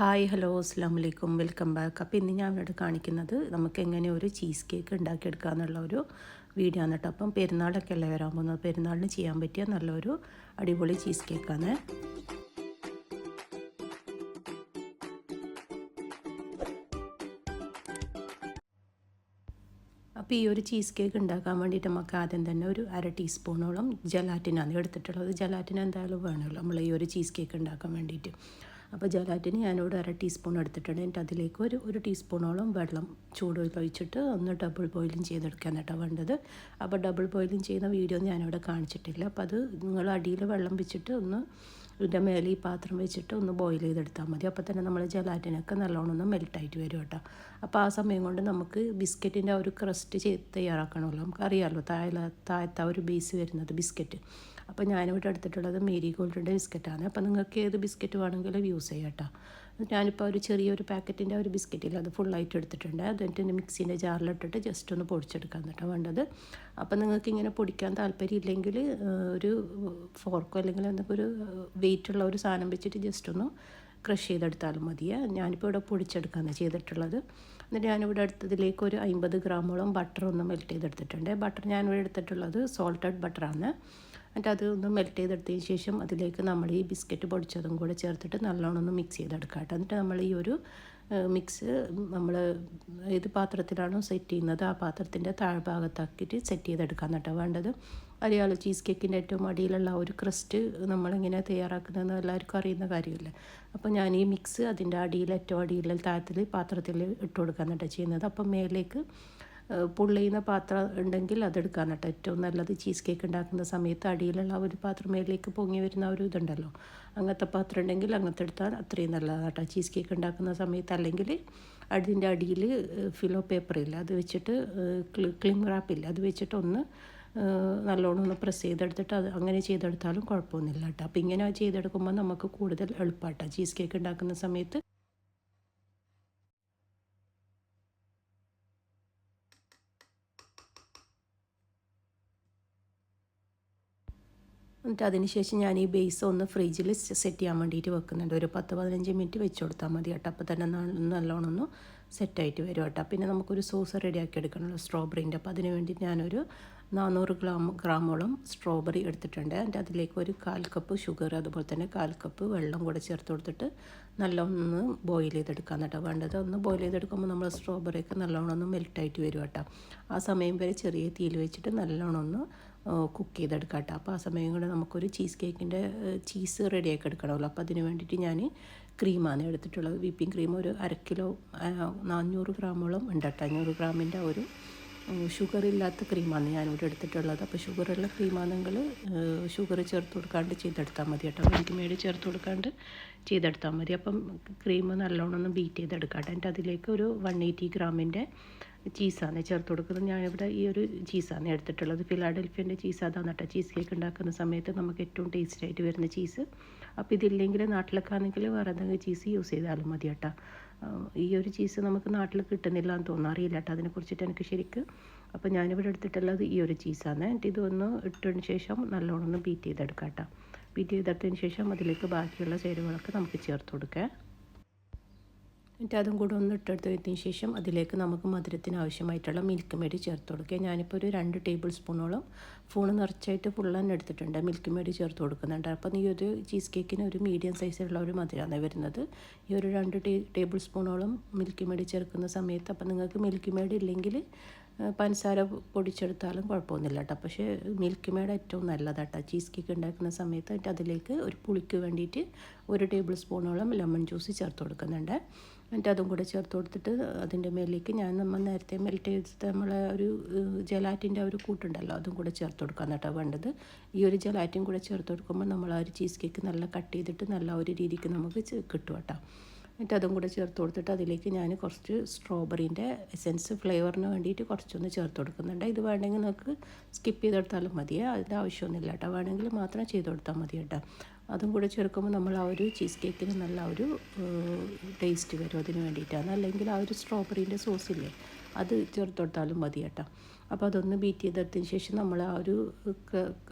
Hi hello അസ്സാം വലൈക്കും welcome back. അപ്പോൾ ഇന്ന് ഞാൻ ഇവിടെ കാണിക്കുന്നത് നമുക്ക് എങ്ങനെ ഒരു ചീസ് കേക്ക് ഉണ്ടാക്കിയെടുക്കുക എന്നുള്ള ഒരു വീഡിയോ ആണ് കേട്ടോ. അപ്പം പെരുന്നാളൊക്കെ അല്ലേ വരാൻ പോകുന്നത്? പെരുന്നാളിന് ചെയ്യാൻ പറ്റിയ നല്ലൊരു അടിപൊളി ചീസ് കേക്കാണ്. അപ്പോൾ ഈ ഒരു ചീസ് കേക്ക് ഉണ്ടാക്കാൻ വേണ്ടിയിട്ട് നമുക്ക് ആദ്യം തന്നെ ഒരു അര ടീസ്പൂണോളം ജലാറ്റിനാണ് എടുത്തിട്ടുള്ളത്. ജലാറ്റിന എന്തായാലും വേണമല്ലോ നമ്മൾ ഈ ഒരു ചീസ് കേക്ക് ഉണ്ടാക്കാൻ വേണ്ടിയിട്ട്. അപ്പോൾ ജലാറ്റിന് ഞാനിവിടെ അര ടീസ്പൂൺ എടുത്തിട്ടുണ്ട്. എന്നിട്ട് അതിലേക്ക് ഒരു ഒരു ടീസ്പൂണോളം വെള്ളം ചൂട് ഒഴിച്ചിട്ട് ഒന്ന് ഡബിൾ ബോയിലിംഗ് ചെയ്തെടുക്കാൻ കേട്ടോ വേണ്ടത്. അപ്പോൾ ഡബിൾ ബോയിലിംഗ് ചെയ്യുന്ന വീഡിയോ ഞാനിവിടെ കാണിച്ചിട്ടില്ല. അപ്പോൾ അത് നിങ്ങൾ അടിയിൽ വെള്ളം വെച്ചിട്ട് ഒന്ന് ഇതിന്റെ മേലെ ഈ പാത്രം വെച്ചിട്ട് ഒന്ന് ബോയിൽ ചെയ്തെടുത്താൽ മതി. അപ്പോൾ തന്നെ നമ്മൾ ജലാറ്റിനൊക്കെ നല്ലോണം ഒന്ന് മെൽട്ടായിട്ട് വരും കേട്ടോ. അപ്പോൾ ആ സമയം കൊണ്ട് നമുക്ക് ബിസ്ക്കറ്റിന്റെ ഒരു ക്രസ്റ്റ് ചെയ്ത് തയ്യാറാക്കണമല്ലോ. നമുക്കറിയാമല്ലോ താഴെ താഴത്തെ ഒരു ബേസ് വരുന്നത് ബിസ്ക്കറ്റ്. അപ്പോൾ ഞാനിവിടെ എടുത്തിട്ടുള്ളത് മേരി ഗോൾഡിന്റെ ബിസ്ക്കറ്റാണ്. അപ്പോൾ നിങ്ങൾക്ക് ഏത് ബിസ്ക്കറ്റ് വേണമെങ്കിലും യൂസ് ചെയ്യാം കേട്ടോ. ഞാനിപ്പോൾ ഒരു ചെറിയൊരു പാക്കറ്റിന്റെ ഒരു ബിസ്ക്കറ്റിൽ അത് ഫുള്ളായിട്ട് എടുത്തിട്ടുണ്ട്. അത് എന്റെ മിക്സീന്റെ ജാറിലിട്ടിട്ട് ജസ്റ്റ് ഒന്ന് പൊടിച്ചെടുക്കാൻ കേട്ടോ വേണ്ടത്. അപ്പോൾ നിങ്ങൾക്ക് ഇങ്ങനെ പൊടിക്കാൻ താല്പര്യം ഇല്ലെങ്കിൽ ഒരു ഫോർക്കോ അല്ലെങ്കിൽ എന്തെങ്കിലും ഒരു വെയിറ്റുള്ള ഒരു സാധനം വെച്ചിട്ട് ജസ്റ്റ് ഒന്ന് ക്രഷ് ചെയ്തെടുത്താലും മതിയെ. ഞാനിപ്പോൾ ഇവിടെ പൊടിച്ചെടുക്കാനാണ് ചെയ്തിട്ടുള്ളത്. എന്നിട്ട് ഞാനിവിടെ എടുത്തതിലേക്ക് ഒരു അമ്പത് ഗ്രാമോളം ബട്ടർ ഒന്ന് മെൽറ്റ് ചെയ്തെടുത്തിട്ടുണ്ട്. ബട്ടർ ഞാനിവിടെ എടുത്തിട്ടുള്ളത് സോൾട്ടഡ് ബട്ടറാണ് എന്നിട്ട് അത് ഒന്ന് മെൽറ്റ് ചെയ്തെടുത്തതിന് ശേഷം അതിലേക്ക് നമ്മൾ ഈ ബിസ്ക്കറ്റ് പൊടിച്ചതും കൂടെ ചേർത്തിട്ട് നല്ലോണം ഒന്ന് മിക്സ് ചെയ്തെടുക്കാം കേട്ടോ. എന്നിട്ട് നമ്മൾ ഈ ഒരു മിക്സ് നമ്മൾ ഏത് പാത്രത്തിലാണോ സെറ്റ് ചെയ്യുന്നത് ആ പാത്രത്തിന്റെ താഴ്ഭാഗത്താക്കിയിട്ട് സെറ്റ് ചെയ്തെടുക്കാൻ കേട്ടോ വേണ്ടത്. അറിയാമല്ലോ ചീസ് കേക്കിന്റെ ഏറ്റവും അടിയിലുള്ള ഒരു ക്രസ്റ്റ് നമ്മളിങ്ങനെ തയ്യാറാക്കുന്നതെന്ന് എല്ലാവർക്കും അറിയുന്ന കാര്യമില്ല. അപ്പോൾ ഞാൻ ഈ മിക്സ് അതിന്റെ അടിയിൽ ഏറ്റവും അടിയിൽ താഴത്തിൽ പാത്രത്തിൽ ഇട്ട് കൊടുക്കാൻ കേട്ടോ ചെയ്യുന്നത്. അപ്പം മേലേക്ക് പുള്ളിയുന്ന പാത്രം ഉണ്ടെങ്കിൽ അതെടുക്കാൻ കേട്ടോ ഏറ്റവും നല്ലത് ചീസ് കേക്ക് ഉണ്ടാക്കുന്ന സമയത്ത് അടിയിലുള്ള ഒരു പാത്രം മേലേക്ക് പൊങ്ങി വരുന്ന ഒരു ഇതുണ്ടല്ലോ. അങ്ങനത്തെ പാത്രം ഉണ്ടെങ്കിൽ അങ്ങനത്തെ എടുത്താൽ അത്രയും നല്ലതാണ് കേട്ടോ ചീസ് കേക്ക് ഉണ്ടാക്കുന്ന സമയത്ത്. അല്ലെങ്കിൽ അതിന്റെ അടിയിൽ ഫിലോ പേപ്പർ ഇല്ല. അത് വെച്ചിട്ട് ക്ലിം റാപ്പില്ല അത് വെച്ചിട്ട് ഒന്ന് നല്ലോണം ഒന്ന് പ്രസ് ചെയ്തെടുത്തിട്ട് അത് അങ്ങനെ ചെയ്തെടുത്താലും കുഴപ്പമൊന്നുമില്ല കേട്ടോ. അപ്പോൾ ഇങ്ങനെ ചെയ്തെടുക്കുമ്പോൾ നമുക്ക് കൂടുതൽ എളുപ്പമാട്ടോ ചീസ് കേക്ക് ഉണ്ടാക്കുന്ന സമയത്ത്. എന്നിട്ട് അതിന് ശേഷം ഞാൻ ഈ ബേസ് ഒന്ന് ഫ്രിഡ്ജിൽ സെറ്റ് ചെയ്യാൻ വേണ്ടിയിട്ട് വെക്കുന്നുണ്ട്. ഒരു പത്ത് പതിനഞ്ച് മിനിറ്റ് വെച്ച് കൊടുത്താൽ മതി കേട്ടോ. അപ്പോൾ തന്നെ നല്ലോണം ഒന്ന് സെറ്റായിട്ട് വരും കേട്ടോ. പിന്നെ നമുക്കൊരു സോസ് റെഡിയാക്കി എടുക്കണമല്ലോ സ്ട്രോബെറിന്റെ അപ്പോൾ അതിന് വേണ്ടി ഞാനൊരു നാനൂറ് ഗ്രാം ഗ്രാമോളം സ്ട്രോബെറി എടുത്തിട്ടുണ്ട്. എന്റെ അതിലേക്ക് ഒരു കാൽ കപ്പ് ഷുഗർ അതുപോലെ തന്നെ കാൽ കപ്പ് വെള്ളം കൂടെ ചേർത്ത് കൊടുത്തിട്ട് നല്ലോണം ബോയിൽ ചെയ്തെടുക്കാൻ കേട്ടോ. വേണ്ടത് ഒന്ന് ബോയിൽ ചെയ്തെടുക്കുമ്പോൾ നമ്മൾ സ്ട്രോബെറിയൊക്കെ നല്ലോണം ഒന്ന് മെൽറ്റായിട്ട് വരും കേട്ടോ. ആ സമയം വരെ ചെറിയ തീയിൽ വെച്ചിട്ട് നല്ലോണം ഒന്ന് കുക്ക് ചെയ്തെടുക്കാം കേട്ടോ. അപ്പോൾ ആ സമയം കൂടെ നമുക്കൊരു ചീസ് കേക്കിന്റെ ചീസ് റെഡിയാക്കി എടുക്കണമല്ലോ. അപ്പോൾ അതിന് വേണ്ടിയിട്ട് ഞാൻ ക്രീമാണ് എടുത്തിട്ടുള്ളത്. വിപ്പിംഗ് ക്രീം ഒരു അര കിലോ നാനൂറ് ഗ്രാമോളം ഉണ്ട് കേട്ടോ. അഞ്ഞൂറ് ഗ്രാമിന്റെ ഒരു ഷുഗർ ഇല്ലാത്ത ക്രീമാണ് ഞാനിവിടെ എടുത്തിട്ടുള്ളത്. അപ്പോൾ ഷുഗറുള്ള ക്രീമാണെങ്കിൽ ഷുഗർ ചേർത്ത് കൊടുക്കാണ്ട് ചെയ്തെടുത്താൽ മതി കേട്ടോ. എനിക്ക് മേടി ചേർത്ത് കൊടുക്കാണ്ട് ചെയ്തെടുത്താൽ മതി. അപ്പം ക്രീം നല്ലോണം ഒന്ന് ബീറ്റ് ചെയ്തെടുക്കാം കേട്ടോ എന്റെ അതിലേക്ക് ഒരു വൺ എയ്റ്റി ഗ്രാമിന്റെ ചീസാണ് ചേർത്ത് കൊടുക്കുന്നത്. ഞാനിവിടെ ഈ ഒരു ചീസാണ് എടുത്തിട്ടുള്ളത്. ഫിലാഡൽഫിയന്റെ ചീസ് അതാണ് കേട്ടോ. ചീസ് കേക്ക് ഉണ്ടാക്കുന്ന സമയത്ത് നമുക്ക് ഏറ്റവും ടേസ്റ്റ് ആയിട്ട് വരുന്ന ചീസ്. അപ്പോൾ ഇതില്ലെങ്കിൽ നാട്ടിലൊക്കെ ആണെങ്കിൽ വേറെ എന്തെങ്കിലും ചീസ് യൂസ് ചെയ്താലും മതി കേട്ടോ. ഈ ഒരു ചീസ് നമുക്ക് നാട്ടിൽ കിട്ടുന്നില്ല എന്ന് തോന്നുന്നു. അറിയില്ല കേട്ടോ അതിനെക്കുറിച്ചിട്ട് എനിക്ക് ശരിക്ക്. അപ്പോൾ ഞാനിവിടെ എടുത്തിട്ടുള്ളത് ഈ ഒരു ചീസാണ് എന്നിട്ട് ഇതൊന്ന് ഇട്ടതിന് ശേഷം നല്ലോണം ഒന്ന് ബീറ്റ് ചെയ്തെടുക്കാം കേട്ടോ. ബീറ്റ് ചെയ്തെടുത്തതിന് ശേഷം അതിലേക്ക് ബാക്കിയുള്ള ചേരുവകളൊക്കെ നമുക്ക് ചേർത്ത് കൊടുക്കാം. എന്നിട്ട് അതും കൂടെ ഒന്ന് ഇട്ടെടുത്തതിന് ശേഷം അതിലേക്ക് നമുക്ക് മധുരത്തിന് ആവശ്യമായിട്ടുള്ള മിൽക്ക് മേടി ചേർത്ത് കൊടുക്കുക. ഞാനിപ്പോൾ ഒരു രണ്ട് ടേബിൾ സ്പൂണോളം ഫോൺ നിറച്ചായിട്ട് ഫുൾ തന്നെ എടുത്തിട്ടുണ്ട്. മിൽക്ക് മേടി ചേർത്ത് കൊടുക്കുന്നുണ്ട്. അപ്പം ഈ ഒരു ചീസ് കേക്കിന് ഒരു മീഡിയം സൈസിലുള്ള ഒരു മധുരമാണ് വരുന്നത്. ഈ ഒരു രണ്ട് ടേബിൾ സ്പൂണോളം മിൽക്ക് മേടി ചേർക്കുന്ന സമയത്ത് അപ്പം നിങ്ങൾക്ക് മിൽക്ക് മേടി ഇല്ലെങ്കിൽ പഞ്ചസാര പൊടിച്ചെടുത്താലും കുഴപ്പമൊന്നുമില്ല കേട്ടോ. പക്ഷേ മിൽക്ക് മേഡ് ഏറ്റവും നല്ലതാട്ടോ ചീസ് കേക്ക് ഉണ്ടാക്കുന്ന സമയത്ത് അതിലേക്ക് ഒരു പുളിക്ക് വേണ്ടിയിട്ട് ഒരു ടേബിൾ സ്പൂണോളം ലെമൺ ജ്യൂസ് ചേർത്ത് കൊടുക്കുന്നുണ്ട്. എന്നിട്ട് അതും കൂടെ ചേർത്ത് കൊടുത്തിട്ട് അതിന്റെ മേലേക്ക് ഞാൻ നമ്മൾ നേരത്തെ മെൽറ്റ് ചെയ്തിട്ട് നമ്മളെ ഒരു ജലാറ്റിന്റെ ഒരു കൂട്ടുണ്ടല്ലോ അതും കൂടെ ചേർത്ത് കൊടുക്കാൻ കേട്ടോ വേണ്ടത്. ഈ ഒരു ജലാറ്റിൻ കൂടെ ചേർത്ത് കൊടുക്കുമ്പോൾ നമ്മൾ ആ ഒരു ചീസ് കേക്ക് നല്ല കട്ട് ചെയ്തിട്ട് നല്ല ഒരു രീതിക്ക് നമുക്ക് കിട്ടും കേട്ടോ. എന്നിട്ട് അതും കൂടെ ചേർത്ത് കൊടുത്തിട്ട് അതിലേക്ക് ഞാൻ കുറച്ച് സ്ട്രോബെറിന്റെ എസെൻസ് ഫ്ലേവറിന് വേണ്ടിയിട്ട് കുറച്ചൊന്ന് ചേർത്ത് കൊടുക്കുന്നുണ്ട്. ഇത് വേണമെങ്കിൽ നമുക്ക് സ്കിപ്പ് ചെയ്തെടുത്താലും മതിയേ അതിന്റെ ആവശ്യമൊന്നുമില്ല കേട്ടോ. വേണമെങ്കിൽ മാത്രം ചെയ്ത് കൊടുത്താൽ മതി കേട്ടോ. അതും കൂടെ ചേർക്കുമ്പോൾ നമ്മൾ ആ ഒരു ചീസ് കേക്കിന് നല്ല ഒരു ടേസ്റ്റ് വരും അതിന് വേണ്ടിയിട്ടാണ്. അല്ലെങ്കിൽ ആ ഒരു സ്ട്രോബെറീന്റെ ഇല്ലേ? അത് ചേർത്ത് കൊടുത്താലും മതി കേട്ടോ. അപ്പോൾ അതൊന്ന് ബീറ്റ് ചെയ്തെടുത്തതിന് ശേഷം നമ്മൾ ആ ഒരു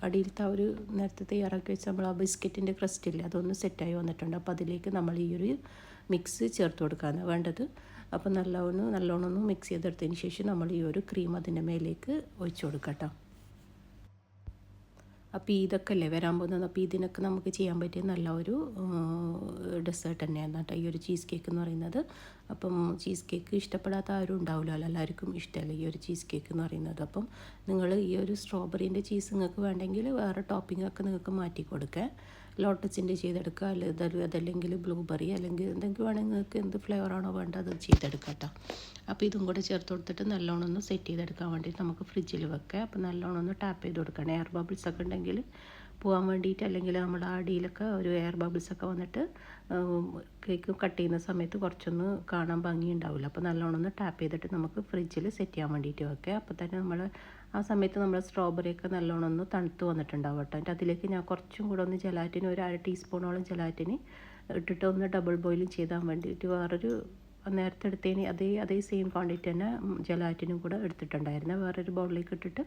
അടിയിലത്തെ ആ ഒരു നേരത്തെ തയ്യാറാക്കി വെച്ച നമ്മൾ ആ ബിസ്ക്കറ്റിന്റെ ക്രസ്റ്റ് ഇല്ലേ? അതൊന്ന് സെറ്റായി വന്നിട്ടുണ്ട്. അപ്പോൾ അതിലേക്ക് നമ്മൾ ഈ ഒരു മിക്സ് ചേർത്ത് കൊടുക്കാനാണ് വേണ്ടത്. അപ്പോൾ നല്ലവണ്ണം നല്ലോണം ഒന്ന് മിക്സ് ചെയ്തെടുത്തതിന് ശേഷം നമ്മൾ ഈ ഒരു ക്രീം അതിന്റെ മേലേക്ക് ഒഴിച്ചു കൊടുക്കാം കേട്ടോ. അപ്പോൾ ഇതൊക്കെ അല്ലേ വരാൻ പോകുന്നത്? അപ്പോൾ ഇതിനൊക്കെ നമുക്ക് ചെയ്യാൻ പറ്റിയ നല്ല ഒരു ഡെസേർട്ട് തന്നെയാണ് കേട്ടോ ഈ ഒരു ചീസ് കേക്ക് എന്ന് പറയുന്നത്. അപ്പം ചീസ് കേക്ക് ഇഷ്ടപ്പെടാത്ത ആരും ഉണ്ടാവില്ലല്ലോ എല്ലാവർക്കും ഇഷ്ടമല്ല ഈ ഒരു ചീസ് കേക്ക് എന്ന് പറയുന്നത്. അപ്പം നിങ്ങൾ ഈ ഒരു സ്ട്രോബെറിന്റെ ചീസ് നിങ്ങൾക്ക് വേണ്ടെങ്കിൽ വേറെ ടോപ്പിംഗ് ഒക്കെ നിങ്ങൾക്ക് മാറ്റി കൊടുക്കുക ലോട്ടസിന്റെ ചെയ്തെടുക്കുക അല്ലെങ്കിൽ അതല്ലെങ്കിൽ ബ്ലൂബെറി അല്ലെങ്കിൽ എന്തെങ്കിലും വേണമെങ്കിൽ നിങ്ങൾക്ക് എന്ത് ഫ്ലേവറാണോ വേണ്ടത് അത് ചെയ്തെടുക്കാം കേട്ടോ അപ്പോൾ ഇതും കൂടെ ചേർത്ത് കൊടുത്തിട്ട് നല്ലോണം ഒന്ന് സെറ്റ് ചെയ്തെടുക്കാൻ വേണ്ടിയിട്ട് നമുക്ക് ഫ്രിഡ്ജിൽ വെക്കാം. അപ്പോൾ നല്ലോണം ഒന്ന് ടാപ്പ് ചെയ്ത് കൊടുക്കണം. എയർ ബബിൾസ് ഒക്കെ ഉണ്ടെങ്കിൽ പോകാൻ വേണ്ടിയിട്ട് അല്ലെങ്കിൽ നമ്മുടെ അടിയിലൊക്കെ ഒരു എയർ ബബിൾസ് ഒക്കെ വന്നിട്ട് കേക്ക് കട്ട് ചെയ്യുന്ന സമയത്ത് കുറച്ചൊന്ന് കാണാൻ ഭംഗി ഉണ്ടാവില്ല. അപ്പോൾ നല്ലോണം ഒന്ന് ടാപ്പ് ചെയ്തിട്ട് നമുക്ക് ഫ്രിഡ്ജിൽ സെറ്റ് ചെയ്യാൻ വേണ്ടിയിട്ട് വെക്കുക അപ്പോൾ തന്നെ നമ്മൾ ആ സമയത്ത് നമ്മൾ സ്ട്രോബെറി ഒക്കെ നല്ലോണം ഒന്ന് തണുത്ത് വന്നിട്ടുണ്ടാവും കേട്ടോ. അതിലേക്ക് ഞാൻ കുറച്ചും കൂടെ ഒന്ന് ജലാറ്റിന് ഒരു അര ടീസ്പൂണോളം ജലാറ്റിന് ഇട്ടിട്ട് ഒന്ന് ഡബിൾ ബോയിലും ചെയ്താൻ വേണ്ടിയിട്ട് വേറൊരു നേരത്തെ എടുത്തതിന് അതേ അതേ സെയിം ക്വാണ്ടിറ്റി തന്നെ ജലാറ്റിനും കൂടെ എടുത്തിട്ടുണ്ടായിരുന്നു. വേറൊരു ബൗളിലേക്ക് ഇട്ടിട്ട്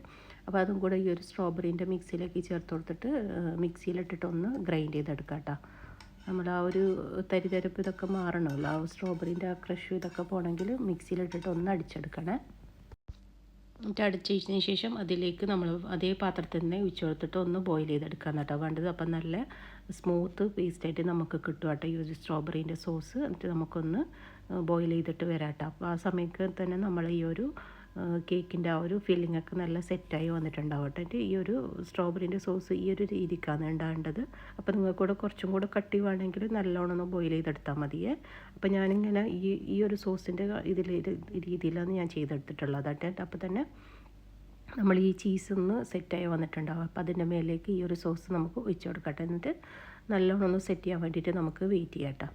അപ്പോൾ അതും കൂടെ ഈ ഒരു സ്ട്രോബെറീന്റെ മിക്സിയിലേക്ക് ചേർത്ത് കൊടുത്തിട്ട് മിക്സിയിലിട്ടിട്ട് ഒന്ന് ഗ്രൈൻഡ് ചെയ്തെടുക്കാം കേട്ടോ. നമ്മൾ ആ ഒരു തരിതരപ്പ് ഇതൊക്കെ മാറണമല്ലോ. ആ സ്ട്രോബെറീന്റെ ആ ക്രഷ് ഇതൊക്കെ പോകണമെങ്കിൽ മിക്സിയിലിട്ടിട്ട് ഒന്ന് അടിച്ചെടുക്കണേ. എന്നിട്ട് അടച്ചതിന് ശേഷം അതിലേക്ക് നമ്മൾ അതേ പാത്രത്തിൽ തന്നെ ഒഴിച്ച് ഒന്ന് ബോയിൽ ചെയ്തെടുക്കാൻ കേട്ടോ. വേണ്ടത് അപ്പം നല്ല സ്മൂത്ത് പേസ്റ്റായിട്ട് നമുക്ക് കിട്ടും കേട്ടോ ഈ ഒരു സ്ട്രോബെറീന്റെ സോസ് എന്നിട്ട് നമുക്കൊന്ന് ബോയിൽ ചെയ്തിട്ട് വരാം കേട്ടോ. അപ്പോൾ ആ സമയത്ത് തന്നെ നമ്മൾ ഈ ഒരു കേക്കിന്റെ ആ ഒരു ഫില്ലിംഗ് ഒക്കെ നല്ല സെറ്റായി വന്നിട്ടുണ്ടാവും കേട്ടോ ഈ ഒരു സ്ട്രോബെറിന്റെ സോസ് ഈ ഒരു രീതിക്കാണ് ഉണ്ടാകേണ്ടത്. അപ്പോൾ നിങ്ങൾക്ക് കൂടെ കുറച്ചും കൂടെ കട്ടി വേണമെങ്കിൽ നല്ലോണം ഒന്ന് ബോയിൽ ചെയ്തെടുത്താൽ മതിയേ. അപ്പോൾ ഞാനിങ്ങനെ ഈ ഈ ഒരു സോസിന്റെ ഇതിൽ രീതിയിലാണ് ഞാൻ ചെയ്തെടുത്തിട്ടുള്ളത് കേട്ടോ. അപ്പോൾ തന്നെ നമ്മൾ ഈ ചീസ് ഒന്ന് സെറ്റായി വന്നിട്ടുണ്ടാവും. അപ്പോൾ അതിന്റെ മേലേക്ക് ഈ ഒരു സോസ് നമുക്ക് ഒഴിച്ചു കൊടുക്കട്ടെ. എന്നിട്ട് നല്ലോണം ഒന്ന് സെറ്റ് ചെയ്യാൻ വേണ്ടിയിട്ട് നമുക്ക് വെയിറ്റ് ചെയ്യാം കേട്ടോ.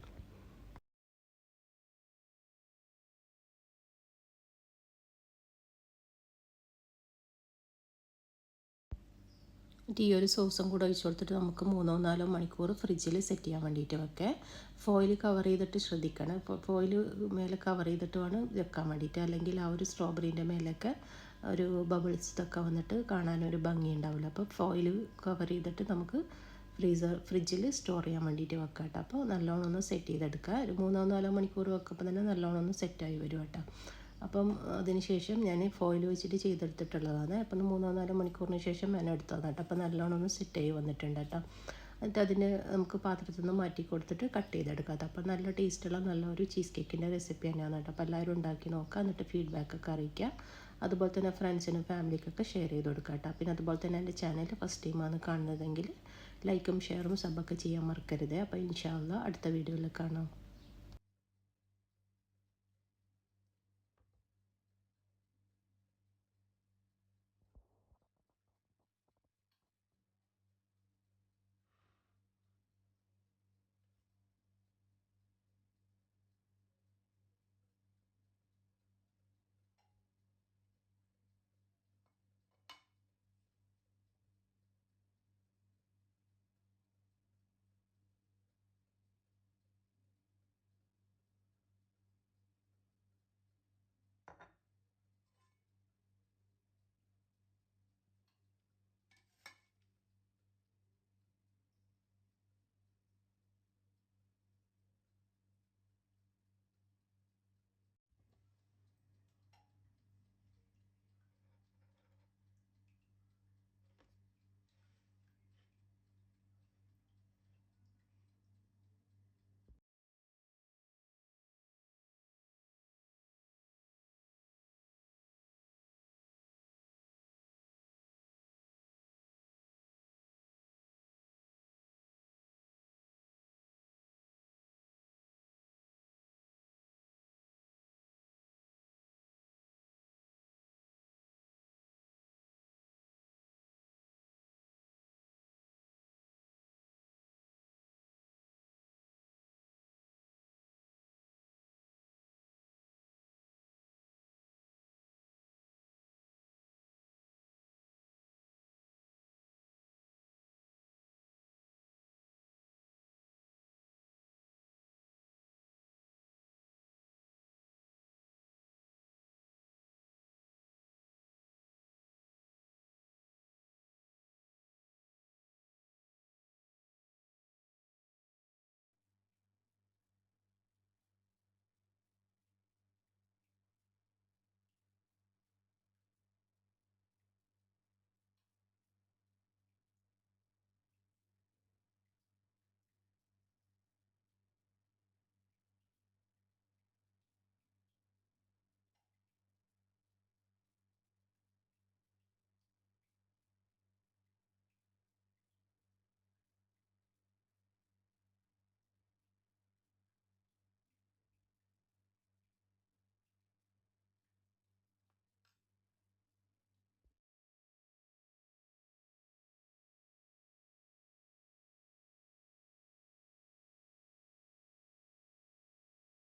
എന്നിട്ട് ഈ ഒരു സോസും കൂടെ ഒഴിച്ചു കൊടുത്തിട്ട് നമുക്ക് മൂന്നോ നാലോ മണിക്കൂർ ഫ്രിഡ്ജിൽ സെറ്റ് ചെയ്യാൻ വേണ്ടിയിട്ട് വെക്കേ. ഫോയിൽ കവർ ചെയ്തിട്ട് ശ്രദ്ധിക്കണം. ഫോയിൽ മേലെ കവർ ചെയ്തിട്ട് വേണം വെക്കാൻ വേണ്ടിയിട്ട്. അല്ലെങ്കിൽ ആ ഒരു സ്ട്രോബെറീന്റെ മേലൊക്കെ ഒരു ബബിൾസ് ഇതൊക്കെ വന്നിട്ട് കാണാനൊരു ഭംഗി ഉണ്ടാവില്ല. അപ്പോൾ ഫോയിൽ കവർ ചെയ്തിട്ട് നമുക്ക് ഫ്രീസർ ഫ്രിഡ്ജിൽ സ്റ്റോർ ചെയ്യാൻ വേണ്ടിയിട്ട് വെക്കാം കേട്ടോ. അപ്പോൾ നല്ലോണം ഒന്ന് സെറ്റ് ചെയ്തെടുക്കുക. ഒരു മൂന്നോ നാലോ മണിക്കൂർ വെക്കുമ്പോൾ തന്നെ നല്ലോണം ഒന്ന് സെറ്റായി വരും കേട്ടോ. അപ്പം അതിന് ശേഷം ഞാൻ ഫോയിൽ വെച്ചിട്ട് ചെയ്തെടുത്തിട്ടുള്ളതാണ്. അപ്പം മൂന്നോ നാലോ മണിക്കൂറിന് ശേഷം ഞാൻ എടുത്തതാണ് കേട്ടോ. അപ്പം നല്ലോണം ഒന്ന് സെറ്റ് ആയി വന്നിട്ടുണ്ട് കേട്ടോ. എന്നിട്ട് അതിന് നമുക്ക് പാത്രത്തിൽ നിന്ന് മാറ്റി കൊടുത്തിട്ട് കട്ട് ചെയ്തെടുക്കാം അപ്പോൾ നല്ല ടേസ്റ്റുള്ള നല്ല ഒരു ചീസ് കേക്കിന്റെ റെസിപ്പി തന്നെയാണ് കേട്ടോ. അപ്പോൾ എല്ലാവരും ഉണ്ടാക്കി നോക്കുക എന്നിട്ട് ഫീഡ്ബാക്കൊക്കെ അറിയിക്കുക. അതുപോലെ തന്നെ ഫ്രണ്ട്സിനും ഫാമിലിക്കൊക്കെ ഷെയർ ചെയ്ത് കൊടുക്കുക കേട്ടോ. പിന്നെ അതുപോലെ തന്നെ എന്റെ ചാനൽ ഫസ്റ്റ് ടൈമാണ് കാണുന്നതെങ്കിൽ ലൈക്കും ഷെയറും സബൊക്കെ ചെയ്യാൻ മറക്കരുത്. അപ്പോൾ ഇൻഷാല്ല അടുത്ത വീഡിയോയിൽ കാണാം.